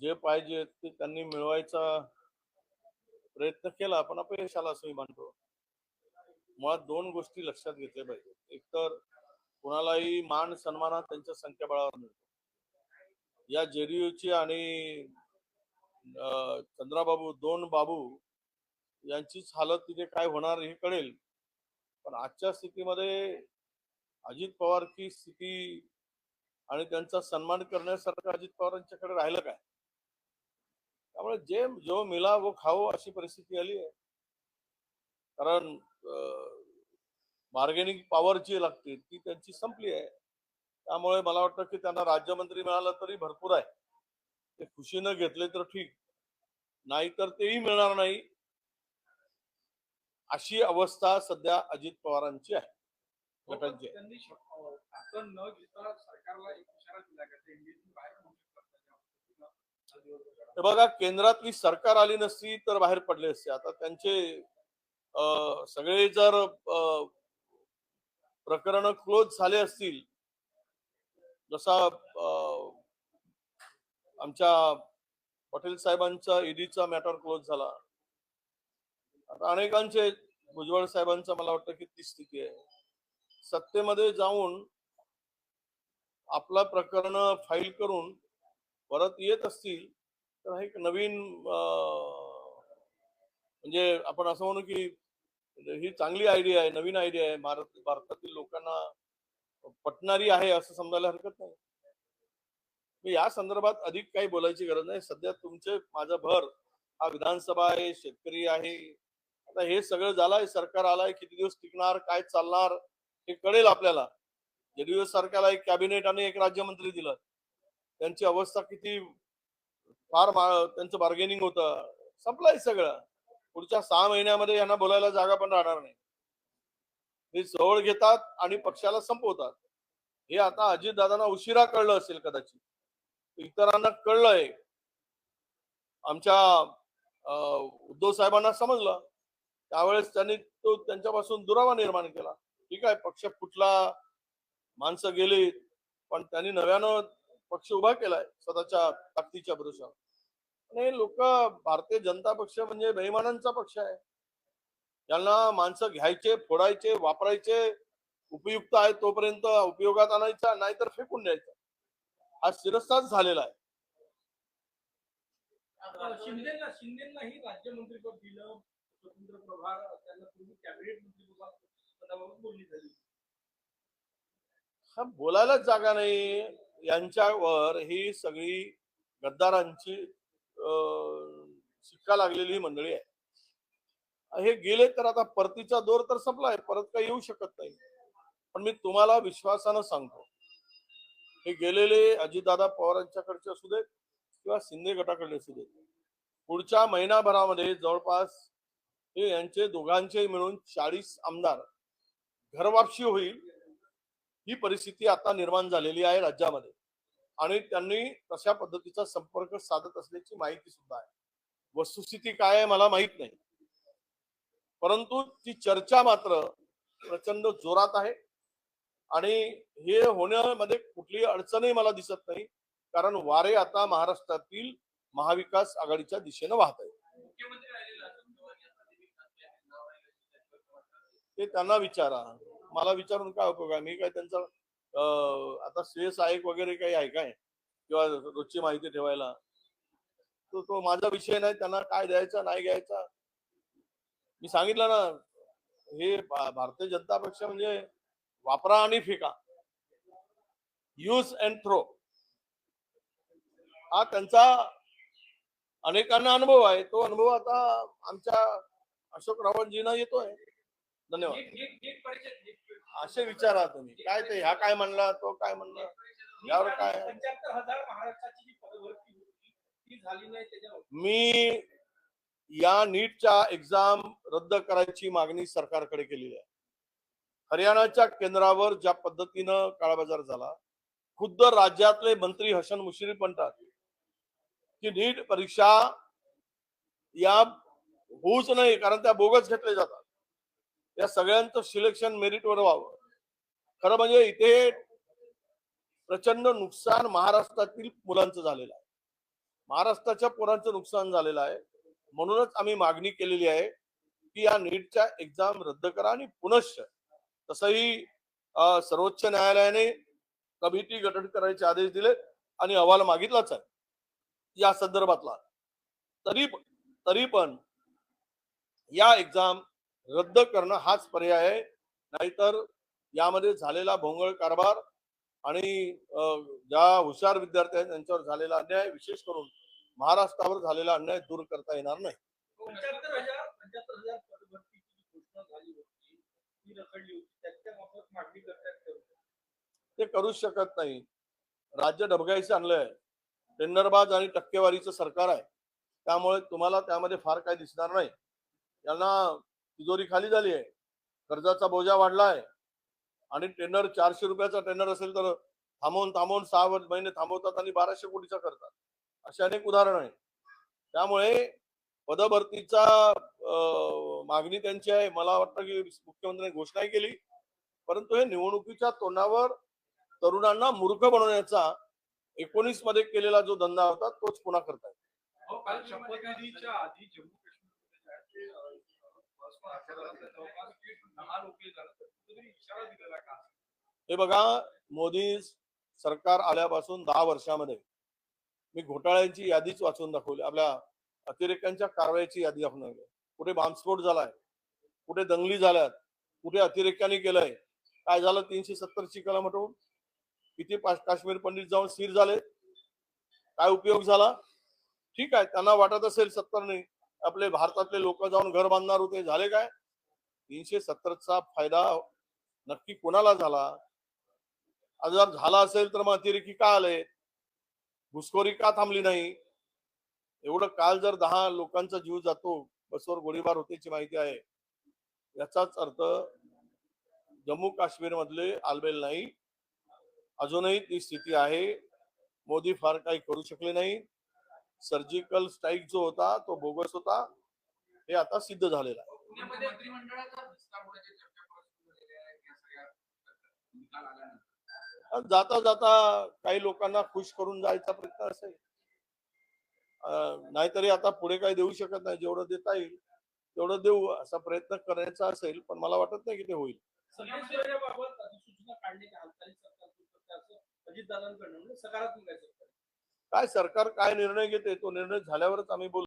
जे पाहिजे ते त्यांनी मिळवायचा प्रयत्न केला पण अपयश आला असं मी मानतो. मुळात दोन गोष्टी लक्षात घेतल्या पाहिजेत. एक तर कुणालाही मान सन्मानात त्यांच्या संख्याबळावर मिळतो. या जेडीयूची आणि चंद्राबाबू दोन बाबू यांचीच हालत तिथे काय होणार हे कळेल. पण आजच्या स्थितीमध्ये अजित पवारची स्थिती आणि त्यांचा सन्मान करण्यासारखं अजित पवारांच्याकडे राहिलं काय? त्यामुळे जे जो मिला वो खाओ अशी परिस्थिती आली आहे. कारण बार्गेनिंग पॉवर जी लागते ती त्यांची संपली आहे. त्यामुळे मला वाटतं की त्यांना राज्यमंत्री मिळालं तरी भरपूर आहे. ते खुशीनं घेतले तर ठीक. नाहीतर तेही मिळणार नाही. अशी अवस्था सध्या अजित पवारांची आहे. गटांची हे बघा केंद्रातली सरकार आली नसती तर बाहेर पडले असते. आता त्यांचे सगळे जर प्रकरण क्लोज झाले असतील जसा आमच्या पटेल साहेबांचा ईडीचा मॅटर क्लोज झाला. आता अनेकांचे भुजबळ साहेबांचा मला वाटतं की ती स्थिती आहे. सत्तेमध्ये जाऊन आपला प्रकरण फाईल करून परत येत असतील तर हे एक नवीन म्हणजे आपण असं म्हणू की म्हणजे ही चांगली आयडिया आहे नवीन आयडिया आहे. भारत भारतातील लोकांना पटणारी आहे असं समजायला हरकत नाही. मी या संदर्भात अधिक काही बोलायची गरज नाही. सध्या तुमचे माझा भर हा विधानसभा आहे शेतकरी आहे. आता हे सगळं झालंय सरकार आलाय किती दिवस टिकणार काय चालणार हे कळेल आपल्याला. जेडीयू सरकारला एक कॅबिनेट आणि एक राज्यमंत्री दिलं. त्यांची अवस्था किती फार त्यांचं बार्गेनिंग होतं. संपलंय सगळं. पुढच्या सहा महिन्यामध्ये यांना बोलायला जागा पण राहणार नाही. हे जवळ घेतात आणि पक्षाला संपवतात. हे आता अजितदादांना उशिरा कळलं असेल कदाचित. इतरांना कळलंय. आमच्या अं, उद्धव साहेबांना समजलं. त्यावेळेस त्यांनी तो त्यांच्यापासून दुरावा निर्माण केला. ठीक आहे पक्ष फुटला माणसं गेली पण त्यांनी नव्यानं पक्ष उभा केलाय स्वतःच्या ताकदीच्या भरोशावर आणि लोक भारतीय जनता पक्ष म्हणजे बेईमानांचा पक्ष आहे. यांना माणसं घ्यायचे फोडायचे वापरायचे उपयुक्त आहे तोपर्यंत उपयोगात आणायचा नाहीतर फेकून द्यायचा. हा शिरस्ताच झालेला आहे. आता शिंदेला शिंदेलाही राज्यमंत्रीपद दिलं स्वतंत्र प्रभार त्यांना पूर्वी कॅबिनेट बोलणी झाली. हा बोलायलाच जागा नाही. यांच्यावर ही सगळी गद्दारांची शिक्का लागलेली मंडळी आहे. हे गेले तर आता परतीचा दोर तर संपलाय परत काही येऊ शकत नाही. पण मी तुम्हाला विश्वासानं सांगतो हे गेलेले अजितदादा पवारांच्याकडचे असू देत किंवा शिंदे गटाकडे असू देत पुढच्या महिनाभरामध्ये जवळपास हे यांचे दोघांचे मिळून चाळीस आमदार घरवापशी होईल ही परिस्थिती आता निर्माण झालेली आहे राज्यामध्ये. आणि त्यांनी तशा पद्धतीचा संपर्क साधत असल्याची माहिती सुद्धा आहे. वस्तुस्थिती काय आहे मला माहीत नाही. परंतु ती चर्चा मात्र प्रचंड जोरात आहे. आणि हे होण्यामध्ये कुठलीही अडचणही मला दिसत नाही. कारण वारे आता महाराष्ट्रातील महाविकास आघाडीच्या दिशेनं वाहत आहे ते त्यांना विचारा. मला विचारून काय उपयोग आहे मी काय त्यांचा अं, आता श्रेय सहाय्यक वगैरे काही आहे काय? किंवा रोजची माहिती ठेवायला? तो तो माझा विषय नाही त्यांना काय द्यायचा नाही घ्यायचा? मी सांगितलं ना हे भारतीय जनता पक्ष म्हणजे वापरा आणि फेका. यूज अँड थ्रो हा त्यांचा अनेकांना अनुभव आहे. तो अनुभव आता आमच्या अशोक रावणजींना येतोय. धन्यवाद. असे विचारा तुम्ही. काय ते ह्या काय म्हणला तो काय म्हणला? यावर काय? मी या नीटच्या एक्झाम रद्द करायची मागणी सरकारकडे केलेली आहे. हरियाणाच्या केंद्रावर ज्या पद्धतीनं काळाबाजार झाला खुद्द राज्यातले मंत्री हसन मुश्रीफ म्हणतात की नीट परीक्षा या होऊच नाही कारण त्या बोगस घेतले जातात. या सगळ्यांचं सिलेक्शन मेरिटवर व्हावं. खरं म्हणजे इथे प्रचंड नुकसान महाराष्ट्रातील मुलांचं झालेलं आहे. महाराष्ट्राच्या पोरांचं नुकसान झालेलं आहे. म्हणूनच आम्ही मागणी केलेली आहे की या नीटच्या एक्झाम रद्द करा आणि पुनश्च तसंही सर्वोच्च न्यायालयाने कमिटी गठन करायचे आदेश दिले आणि अहवाल मागितलाच आहे. या संदर्भातला. तरी तरी पण या एक्झाम रद्द करणं हाच पर्याय आहे. नाहीतर यामध्ये झालेला भोंगळ कारभार आणि ज्या हुशार विद्यार्थी आहेत त्यांच्यावर झालेला अन्याय विशेष करून महाराष्ट्रावर झालेला अन्याय दूर करता येणार नाही. ती करूच शकत नाही. राज्य डबघाईचं आणलंय. टेंडरबाज आणि टक्केवारीचं सरकार आहे. त्यामुळे तुम्हाला त्यामध्ये फार काही दिसणार नाही. यांना तिजोरी खाली झाली आहे. कर्जाचा बोजा वाढला आहे आणि टेंडर चारशे रुपयाचा टेंडर असेल तर थांबवून थांबवून सहा महिने थांबवतात आणि बाराशे कोटीचा करतात. असे अनेक उदाहरण आहेत. त्यामुळे पदभरतीचा मागणी त्यांची आहे. मला वाटतं की मुख्यमंत्र्यांनी घोषणाही केली. परंतु हे निवडणुकीच्या तोंडावर तरुणांना मूर्ख बनवण्याचा एकोणीसमध्ये केलेला जो धंदा होता तोच पुन्हा करतायत अहो, काल शपथविधीच्या आधी जम्मू काश्मीरमध्ये जे, अं, बसपा आंदोलनात जवळपास दहा लोक झालं तर कुठेतरी इशारा दिलेला का हे बघा मोदी सरकार आल्यापासून दहा वर्षामध्ये मी घोटाळ्यांची यादीच वाचून दाखवली आपल्या अतिरेक्यांच्या कारवाईची यादी दाखवून कुठे बॉम्बस्फोट झालाय कुठे दंगली झाल्यात कुठे अतिरेक्यांनी केलंय काय झालं तीनशे सत्तरची कलम हटवून किती पा- काश्मीर पंडित जाऊन स्थिर झाले? काय उपयोग झाला? ठीक आहे त्यांना वाटत असेल सत्तरने आपले भारतातले लोक जाऊन घर बांधणार होते झाले काय? तीनशे सत्तरचा फायदा नक्की कोणाला झाला? जर झाला असेल तर मग अतिरेकी का आले? घुसखोरी का थांबली नाही? एवढं काल जर दहा लोकांचा जीव जातो बसवर गोळीबार होतेची माहिती आहे. याचाच अर्थ जम्मू काश्मीर मधले आलबेल नाही. अजूनही ती स्थिती आहे. मोदी फार काही करू शकले नाही. सर्जिकल स्ट्राईक जो होता तो बोगस होता हे आता सिद्ध झालेलं आहे. मंत्रिमंडळाचा जाता जाता काही लोकांना खुश करून जायचा प्रयत्न असेल. नाहीतरी आता पुढे काही देऊ शकत नाही. जेवढं देता येईल तेवढं देऊ असा प्रयत्न करायचा असेल पण मला वाटत नाही की ते होईल. म्हणजे काय सरकार काय निर्णय घेते? तो निर्णय झाल्यावरच आम्ही बोलू.